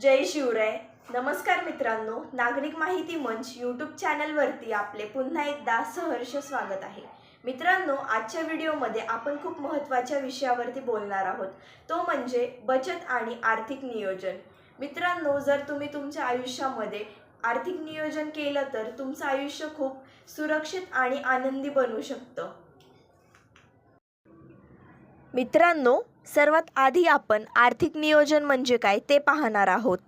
जय शिवराय. नमस्कार मित्रांनो नागरिक माहिती मंच यूट्यूब चॅनलवरती आपले पुन्हा एकदा सहर्ष स्वागत आहे. मित्रांनो आजच्या व्हिडिओमध्ये आपण खूप महत्त्वाच्या विषयावरती बोलणार आहोत. तो म्हणजे बचत आणि आर्थिक नियोजन. मित्रांनो जर तुम्ही तुमच्या आयुष्यामध्ये आर्थिक नियोजन केलं तर तुमचं आयुष्य खूप सुरक्षित आणि आनंदी बनू शकतं. मित्रांनो सर्वात आधी आपण आर्थिक नियोजन म्हणजे काय ते पाहणार आहोत.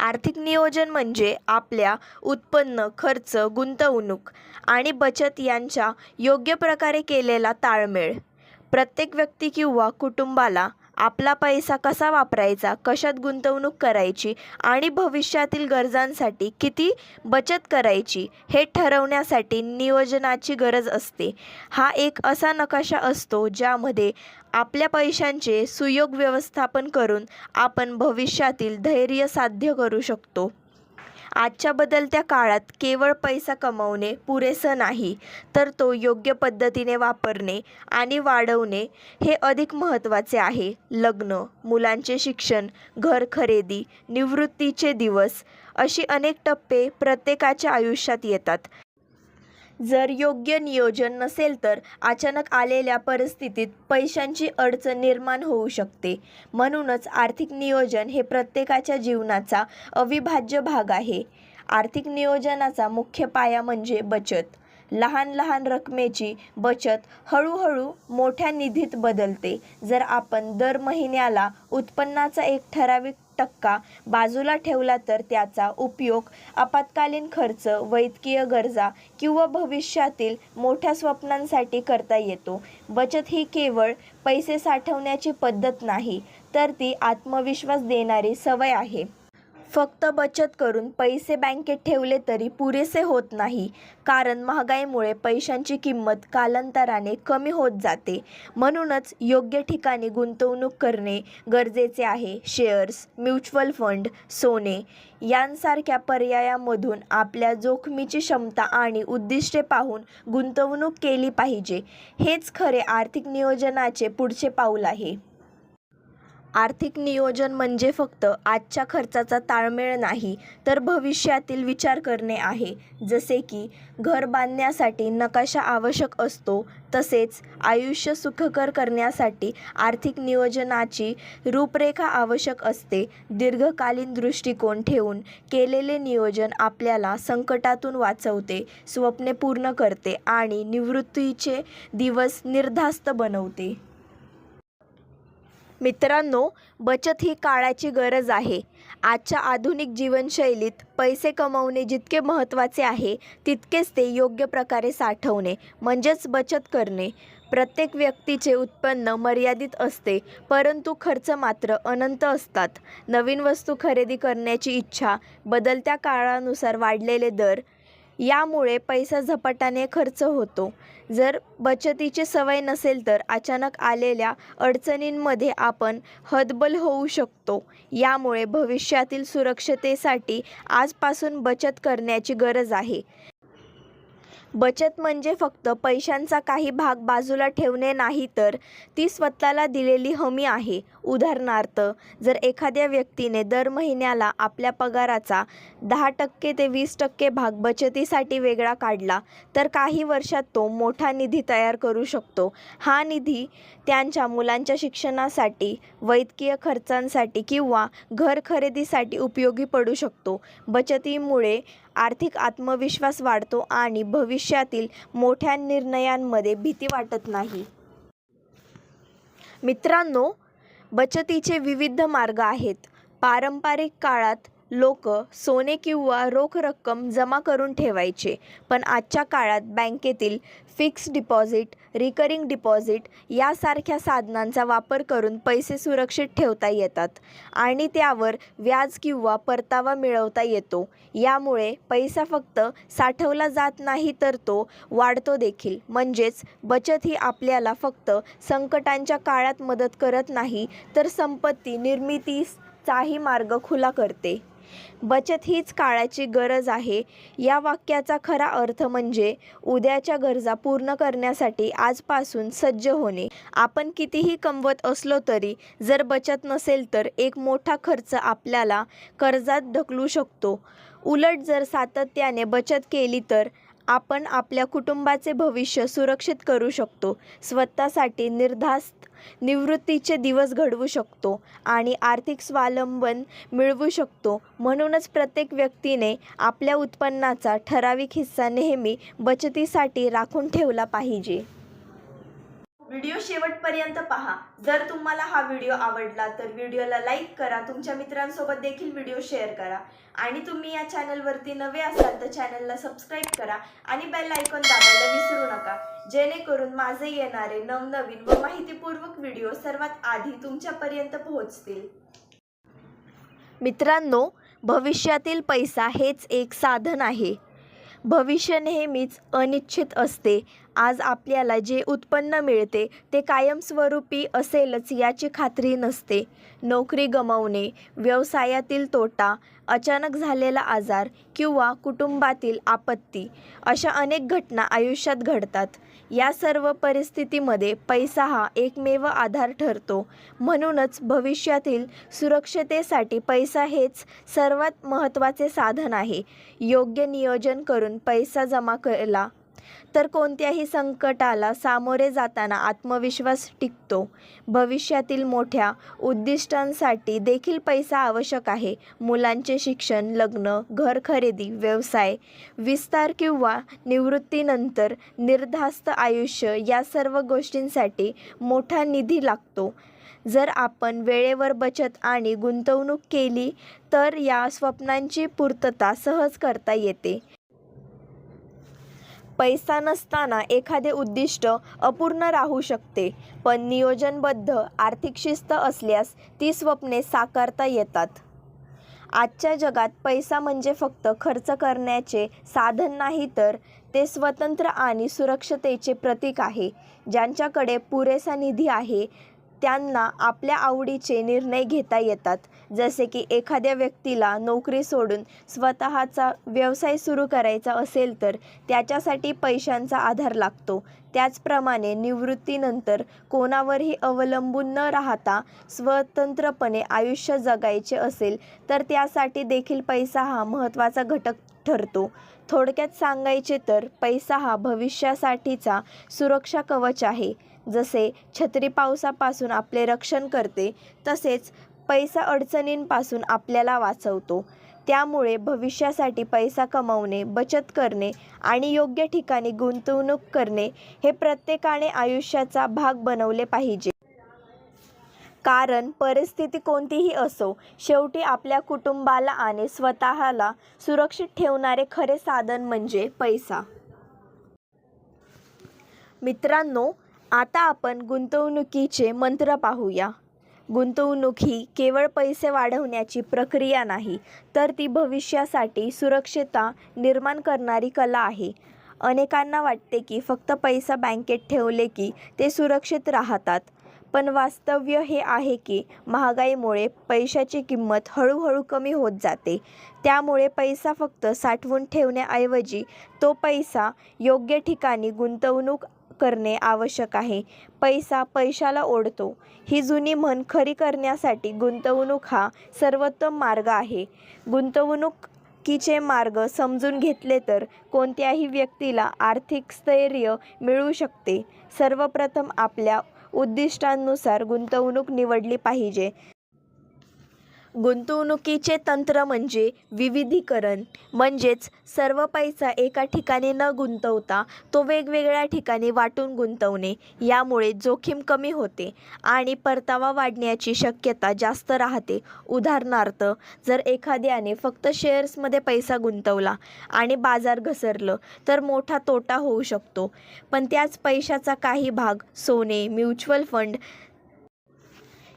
आर्थिक नियोजन म्हणजे आपल्या उत्पन्न खर्च गुंतवणूक आणि बचत यांच्या योग्य प्रकारे केलेला ताळमेळ. प्रत्येक व्यक्ती किंवा कुटुंबाला आपला पैसा कसा वापरायचा कशात गुंतवणूक करायची आणि भविष्यातील गरजांसाठी किती बचत करायची हे ठरवण्यासाठी नियोजनाची गरज असते. हा एक असा नकाशा असतो ज्यामध्ये आपल्या पैशांचे सुयोग व्यवस्थापन करून आपण भविष्यातील धैर्य साध्य करू शकतो. आजच्या बदलत्या काळात केवळ पैसा कमवणे पुरेसं नाही तर तो योग्य पद्धतीने वापरणे आणि वाढवणे हे अधिक महत्त्वाचे आहे. लग्न मुलांचे शिक्षण घर खरेदी निवृत्तीचे दिवस अशी अनेक टप्पे प्रत्येकाच्या आयुष्यात येतात. जर योग्य नियोजन नसेल तर अचानक आलेल्या परिस्थितीत पैशांची अडचण निर्माण होऊ शकते. म्हणूनच आर्थिक नियोजन हे प्रत्येकाच्या जीवनाचा अविभाज्य भाग आहे. आर्थिक नियोजनाचा मुख्य पाया म्हणजे बचत. लहान लहान रकमेची बचत हळूहळू मोठ्या निधीत बदलते. जर आपण दर महिन्याला उत्पन्नाचा एक ठराविक टक्का बाजूला ठेवला तर त्याचा उपयोग आपत्कालीन खर्च वैद्यकीय गरजा किंवा भविष्यातील मोठ्या स्वप्नांसाठी करता येतो. बचत ही केवळ पैसे साठवण्याची पद्धत नाही तर ती आत्मविश्वास देणारी सवय आहे. फक्त बचत करून पैसे बँकेत ठेवले तरी पुरेसे होत नाही. कारण महागाईमुळे पैशांची किंमत कालांतराने कमी होत जाते. म्हणूनच योग्य ठिकाणी गुंतवणूक करणे गरजेचे आहे. शेअर्स म्युच्युअल फंड सोने यांसारख्या पर्यायामधून आपल्या जोखमीची क्षमता आणि उद्दिष्टे पाहून गुंतवणूक केली पाहिजे. हेच खरे आर्थिक नियोजनाचे पुढचे पाऊल आहे. आर्थिक नियोजन म्हणजे फक्त आजच्या खर्चाचा ताळमेळ नाही तर भविष्यातील विचार करणे आहे. जसे की घर बांधण्यासाठी नकाशा आवश्यक असतो तसेच आयुष्य सुखकर करण्यासाठी आर्थिक नियोजनाची रूपरेखा आवश्यक असते. दीर्घकालीन दृष्टिकोन ठेवून केलेले नियोजन आपल्याला संकटातून वाचवते स्वप्ने पूर्ण करते आणि निवृत्तीचे दिवस निर्धास्त बनवते. मित्रांनो बचत ही काळाची गरज आहे. आजच्या आधुनिक जीवनशैलीत पैसे कमवणे जितके महत्त्वाचे आहे तितकेच ते योग्य प्रकारे साठवणे म्हणजेच बचत करणे. प्रत्येक व्यक्तीचे उत्पन्न मर्यादित असते परंतु खर्च मात्र अनंत असतात. नवीन वस्तू खरेदी करण्याची इच्छा बदलत्या काळानुसार वाढलेले दर यामुळे पैसा झपाट्याने खर्च होतो. जर बचतीची सवय नसेल तर अचानक आलेल्या अडचणींमध्ये आपण हतबल होऊ शकतो. यामुळे भविष्यातील सुरक्षतेसाठी आजपासून बचत करण्याची गरज आहे. बचत म्हणजे फक्त पैशांचा काही भाग बाजूला ठेवणे नाही तर ती स्वतःला दिलेली हमी आहे. उदाहरणार्थ जर एखाद्या व्यक्तीने दर महिन्याला आपल्या पगाराचा दहा टक्के ते वीस टक्के भाग बचतीसाठी वेगळा काढला तर काही वर्षात तो मोठा निधी तयार करू शकतो. हा निधी त्यांच्या मुलांच्या शिक्षणासाठी वैद्यकीय खर्चांसाठी किंवा घर खरेदीसाठी उपयोगी पडू शकतो. बचतीमुळे आर्थिक आत्मविश्वास वाढतो आणि भविष्यातील मोठ्या निर्णयांमध्ये भीती वाटत नाही. मित्रांनो बचतीचे विविध मार्ग आहेत. पारंपरिक काळात लोक सोने किंवा रोख रक्कम जमा करून ठेवायचे. पण आजच्या काळात बँकेतील फिक्स्ड डिपॉझिट रिकरिंग डिपॉझिट यासारख्या साधनांचा वापर करून पैसे सुरक्षित ठेवता येतात आणि त्यावर व्याज किंवा परतावा मिळवता येतो. यामुळे पैसा फक्त साठवला जात नाही तर तो वाढतो देखील. म्हणजेच बचत ही आपल्याला फक्त संकटांच्या काळात मदत करत नाही तर संपत्ती निर्मितीचाही मार्ग खुला करते. बचत हीच काळाची गरज आहे. या वाक्याचा खरा अर्थ म्हणजे उद्याच्या गरजा पूर्ण करण्यासाठी आजपासून सज्ज होणे. आपण कितीही कमवत असलो तरी जर बचत नसेल तर एक मोठा खर्च आपल्याला कर्जात ढकलू शकतो. उलट जर सातत्याने बचत केली तर आपण आपल्या कुटुंबाचे भविष्य सुरक्षित करू शकतो. स्वतःसाठी निर्धास्त निवृत्तीचे दिवस घडवू शकतो आणि आर्थिक स्वावलंबन मिळवू शकतो. म्हणूनच प्रत्येक व्यक्तीने आपल्या उत्पन्नाचा ठराविक हिस्सा नेहमी बचतीसाठी राखून ठेवला पाहिजे. व्हिडिओ शेवटपर्यंत पहा. जर तुम्हाला हा व्हिडिओ आवडला तर व्हिडिओला लाईक करा तुमच्या मित्रांसोबत देखील व्हिडिओ शेअर करा. आणि तुम्ही या चॅनलवरती नवे असाल तर चॅनलला सबस्क्राईब करा आणि बेल आयकॉन दाबायला विसरू नका. जेणेकरून माझे येणारे नवनवीन व माहितीपूर्वक व्हिडिओ सर्वात आधी तुमच्यापर्यंत पोहोचतील. मित्रांनो भविष्यातील पैसा हेच एक साधन आहे. भविष्य नेहमीच अनिश्चित असते आज आपल्याला जे उत्पन्न मिळते ते कायमस्वरूपी असेलच याची खात्री नसते. नोकरी गमावणे व्यवसायातील तोटा अचानक झालेला आजार किंवा कुटुंबातील आपत्ती अशा अनेक घटना आयुष्यात घडतात. या सर्व परिस्थितीमध्ये पैसा हा एकमेव आधार ठरतो. म्हणूनच भविष्यातील सुरक्षतेसाठी पैसा हेच सर्वात महत्त्वाचे साधन आहे. योग्य नियोजन करून पैसा जमा केला तर कोणत्याही संकटाला सामोरे जाताना आत्मविश्वास टिकतो. भविष्यातील मोठ्या उद्दिष्टांसाठी देखील पैसा आवश्यक आहे. मुलांचे शिक्षण लग्न घर खरेदी व्यवसाय विस्तार किंवा निवृत्तीनंतर निर्धास्त आयुष्य या सर्व गोष्टींसाठी मोठा निधी लागतो. जर आपण वेळेवर बचत आणि गुंतवणूक केली तर या स्वप्नांची पूर्तता सहज करता येते. पैसा नसताना एखादे उद्दिष्ट अपूर्ण राहू शकते. पण नियोजनबद्ध आर्थिक शिस्त असल्यास ती स्वप्ने साकारता येतात. आजच्या जगात पैसा म्हणजे फक्त खर्च करण्याचे साधन नाही तर ते स्वतंत्र आणि सुरक्षतेचे प्रतीक आहे. ज्यांच्याकडे पुरेसा निधी आहे त्यांना आपल्या आवडीचे निर्णय घेता येतात. जसे की एखाद्या व्यक्तीला नोकरी सोडून स्वतःचा व्यवसाय सुरू करायचा असेल तर त्याच्यासाठी पैशांचा आधार लागतो. त्याचप्रमाणे निवृत्तीनंतर कोणावरही अवलंबून न राहता स्वतंत्रपणे आयुष्य जगायचे असेल तर त्यासाठी देखील पैसा हा महत्त्वाचा घटक ठरतो. थोडक्यात सांगायचे तर पैसा हा भविष्यासाठीचा सुरक्षा कवच आहे. जसे छत्री पावसापासून आपले रक्षण करते तसेच पैसा अडचणींपासून आपल्याला वाचवतो. त्यामुळे भविष्यासाठी पैसा कमवणे बचत करणे आणि योग्य ठिकाणी गुंतवणूक करणे हे प्रत्येकाने आयुष्याचा भाग बनवले पाहिजे. कारण परिस्थिती कोणतीही असो शेवटी आपल्या कुटुंबाला आणि स्वतःला सुरक्षित ठेवणारे खरे साधन म्हणजे पैसा. मित्रांनो आता आपण गुंतवणुकीचे मंत्र पाहूया. गुंतवणूक ही केवळ पैसे वाढवण्याची प्रक्रिया नाही तर ती भविष्यासाठी सुरक्षता निर्माण करणारी कला आहे. अनेकांना वाटते की फक्त पैसा बँकेत ठेवले की ते सुरक्षित राहतात. पण वास्तव्य हे आहे की महागाईमुळे पैशाची किंमत हळूहळू कमी होत जाते. त्यामुळे पैसा फक्त साठवून ठेवण्याऐवजी तो पैसा योग्य ठिकाणी गुंतवणूक करणे आवश्यक आहे. पैसा पैशाला ओढतो. ही जुनी म्हण खरी करण्यासाठी गुंतवणूक हा सर्वोत्तम मार्ग आहे. गुंतवणुकीचे मार्ग समजून घेतले तर कोणत्याही व्यक्तीला आर्थिक स्थैर्य मिळू शकते. सर्वप्रथम आपल्या उद्दिष्टांनुसार गुंतवणूक निवडली पाहिजे. गुंतवणुकीचे तंत्र म्हणजे विविधीकरण. म्हणजेच सर्व पैसा एका ठिकाणी न गुंतवता तो वेगवेगळ्या ठिकाणी वाटून गुंतवणे यामुळे जोखीम कमी होते आणि परतावा वाढण्याची शक्यता जास्त राहते. उदाहरणार्थ जर एखाद्याने फक्त शेअर्समध्ये पैसा गुंतवला आणि बाजार घसरलं तर मोठा तोटा होऊ शकतो. पण त्याच पैशाचा काही भाग सोने म्युच्युअल फंड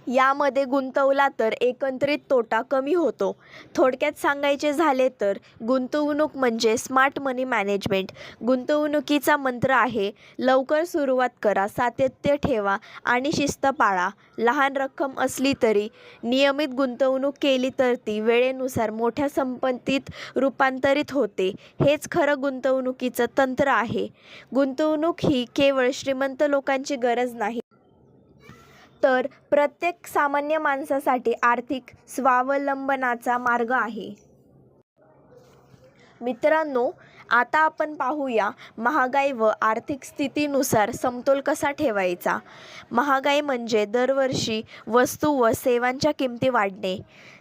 यामध्ये गुंतवला तर एकंदरीत तोटा कमी होतो. थोडक्यात सांगायचे झाले तर गुंतवणूक म्हणजे स्मार्ट मनी मॅनेजमेंट. गुंतवणुकीचा मंत्र आहे लवकर सुरुवात करा सातत्य ठेवा आणि शिस्त पाळा. लहान रक्कम असली तरी नियमित गुंतवणूक केली तर ती वेळेनुसार मोठ्या संपत्तीत रूपांतरित होते. हेच खरं गुंतवणुकीचं तंत्र आहे. गुंतवणूक ही केवळ श्रीमंत लोकांची गरज नाही. तर प्रत्येक सामान्य माणसासाठी आर्थिक स्वावलंबनाचा मार्ग आहे. मित्रांनो आता आपण पाहूया महागाई व आर्थिक स्थितीनुसार समतोल कसा ठेवायचा? महागाई म्हणजे दरवर्षी वस्तू व सेवांच्या किमती वाढणे.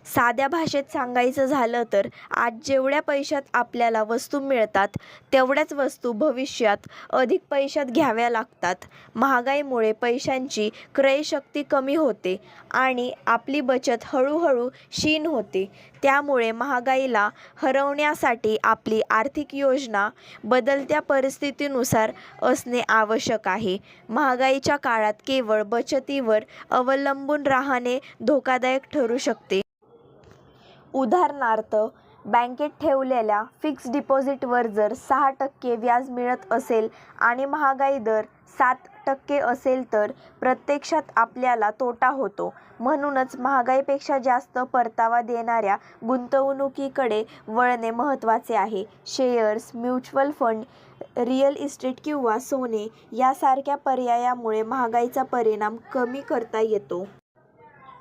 साध्या भाषेत सांगायचं झालं तर आज जेवढ्या पैशात आपल्याला वस्तू मिळतात तेवढ्याच वस्तू भविष्यात अधिक पैशात घ्याव्या लागतात. महागाईमुळे पैशांची क्रयशक्ती कमी होते आणि आपली बचत हळूहळू क्षीण होते. त्यामुळे महागाईला हरवण्यासाठी आपली आर्थिक योजना बदलत्या परिस्थितीनुसार असणे आवश्यक आहे. महागाईच्या काळात केवळ बचतीवर अवलंबून राहणे धोकादायक ठरू शकते. उदाहरणार्थ बँकेत ठेवलेल्या फिक्स्ड डिपॉझिटवर जर सहा टक्के व्याज मिळत असेल आणि महागाई दर सात टक्के असेल तर प्रत्यक्षात आपल्याला तोटा होतो. म्हणूनच महागाईपेक्षा जास्त परतावा देणाऱ्या गुंतवणुकीकडे वळणे महत्त्वाचे आहे. Shares mutual fund real estate किंवा सोने यासारख्या पर्यायामुळे महागाईचा परिणाम कमी करता येतो.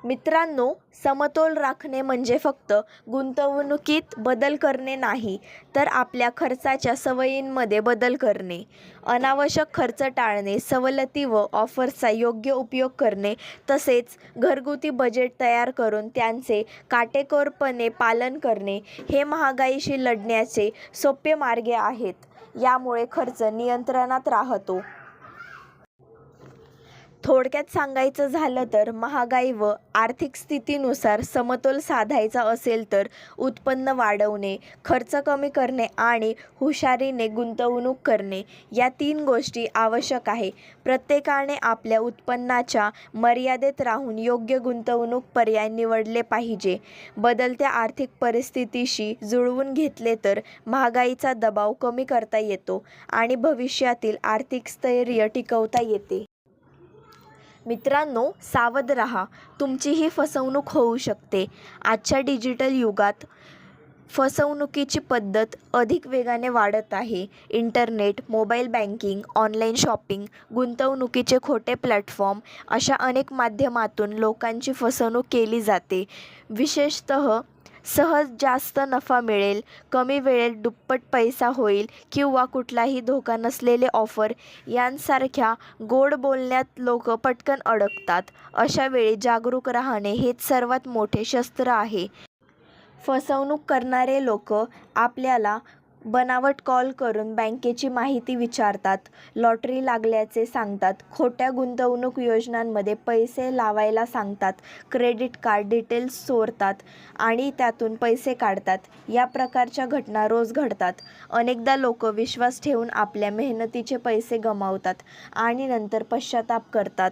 मित्रांनो समतोल राखणे म्हणजे फक्त गुंतवणुकीत बदल करणे नाही तर आपल्या खर्चाच्या सवयींमध्ये बदल करणे. अनावश्यक खर्च टाळणे सवलती व ऑफर्सचा योग्य उपयोग करणे तसेच घरगुती बजेट तयार करून त्यांचे काटेकोरपणे पालन करणे हे महागाईशी लढण्याचे सोपे मार्ग आहेत. यामुळे खर्च नियंत्रणात राहतो. थोडक्यात सांगायचं झालं तर महागाई व आर्थिक स्थितीनुसार समतोल साधायचा असेल तर उत्पन्न वाढवणे खर्च कमी करणे आणि हुशारीने गुंतवणूक करणे या तीन गोष्टी आवश्यक आहे. प्रत्येकाने आपल्या उत्पन्नाच्या मर्यादेत राहून योग्य गुंतवणूक पर्याय निवडले पाहिजे. बदलत्या आर्थिक परिस्थितीशी जुळवून घेतले तर महागाईचा दबाव कमी करता येतो आणि भविष्यातील आर्थिक स्थैर्य टिकवता येते. मित्रांनो सावध रहा. तुमचीही फसवणूक होऊ शकते. आजच्या डिजिटल युगात फसवणुकीची पद्धत अधिक वेगाने वाढत आहे. Internet mobile banking online shopping गुंतवणुकीचे खोटे प्लॅटफॉर्म अशा अनेक माध्यमातून लोकांची फसवणूक केली जाते. विशेषतः सहज जास्त नफा मिळेल कमी वेळेत दुप्पट पैसा होईल किंवा कुठलाही धोका नसलेले ऑफर यांसारख्या गोड बोलण्यात लोक पटकन अडकतात. अशा वेळी जागरूक राहणे हेच सर्वात मोठे शस्त्र आहे. फसवणूक करणारे लोक आपल्याला बनावट कॉल करून बँकेची माहिती विचारतात लॉटरी लागल्याचे सांगतात खोट्या गुंतवणूक योजनांमध्ये पैसे लावायला सांगतात क्रेडिट कार्ड डिटेल्स चोरतात आणि त्यातून पैसे काढतात. या प्रकारच्या घटना रोज घडतात. अनेकदा लोक विश्वास ठेवून आपल्या मेहनतीचे पैसे गमावतात आणि नंतर पश्चाताप करतात.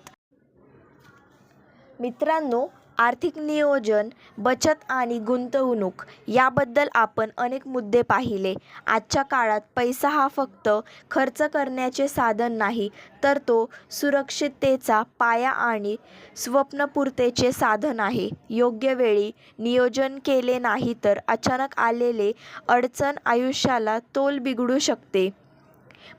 मित्रांनो आर्थिक नियोजन बचत आणि गुंतवणूक याबद्दल आपण अनेक मुद्दे पाहिले. आजच्या काळात पैसा हा फक्त खर्च करण्याचे साधन नाही तर तो सुरक्षिततेचा पाया आणि स्वप्नपूर्तेचे साधन आहे. योग्य वेळी नियोजन केले नाही तर अचानक आलेले अडचण आयुष्याला तोल बिघडू शकते.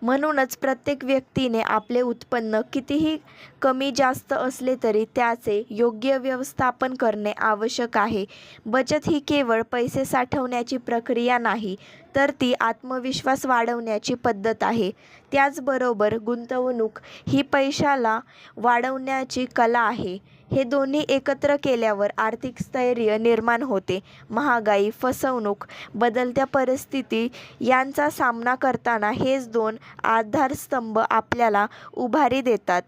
म्हणूनच प्रत्येक व्यक्तीने आपले उत्पन्न कितीही कमी जास्त असले तरी त्याचे योग्य व्यवस्थापन करणे आवश्यक आहे. बचत ही केवळ पैसे साठवण्याची प्रक्रिया नाही तर ती आत्मविश्वास वाढवण्याची पद्धत आहे. त्याचबरोबर गुंतवणूक ही पैशाला वाढवण्याची कला आहे. हे दोन्ही एकत्र केल्यावर आर्थिक स्थैर्य निर्माण होते. महागाई फसवणूक बदलत्या परिस्थिती यांचा सामना करताना हेच दोन आधारस्तंभ आपल्याला उभारी देतात.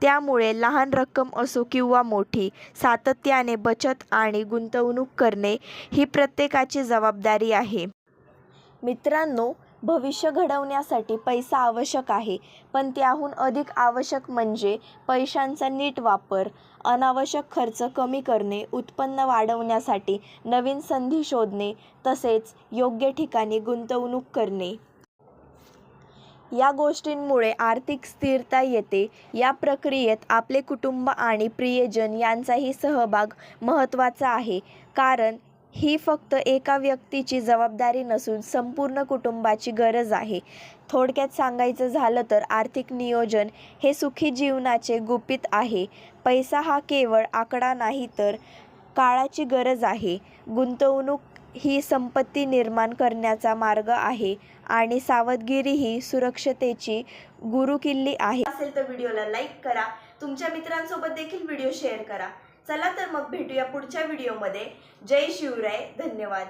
त्यामुळे लहान रक्कम असो किंवा मोठी सातत्याने बचत आणि गुंतवणूक करणे ही प्रत्येकाची जबाबदारी आहे. मित्रांनो भविष्य घडवण्यासाठी पैसा आवश्यक आहे. पण त्याहून अधिक आवश्यक म्हणजे पैशांचा नीट वापर अनावश्यक खर्च कमी करणे उत्पन्न वाढवण्यासाठी नवीन संधी शोधणे तसेच योग्य ठिकाणी गुंतवणूक करणे. या गोष्टींमुळे आर्थिक स्थिरता येते. या प्रक्रियेत आपले कुटुंब आणि प्रियजन यांचाही सहभाग महत्त्वाचा आहे. कारण ही फक्त एका व्यक्तीची जबाबदारी नसून संपूर्ण कुटुंबाची गरज आहे. थोडक्यात सांगायचं झालं तर आर्थिक नियोजन हे सुखी जीवनाचे गुपित आहे. पैसा हा केवळ आकडा नाही तर काळाची गरज आहे. गुंतवणूक ही संपत्ती निर्माण करण्याचा मार्ग आहे आणि सावधगिरी ही सुरक्षतेची गुरुकिल्ली आहे. असेल तर व्हिडिओला लाईक करा. तुमच्या मित्रांसोबत देखील व्हिडिओ शेअर करा. चला तर मग भेटूया पुढच्या व्हिडिओमध्ये. जय शिवराय धन्यवाद.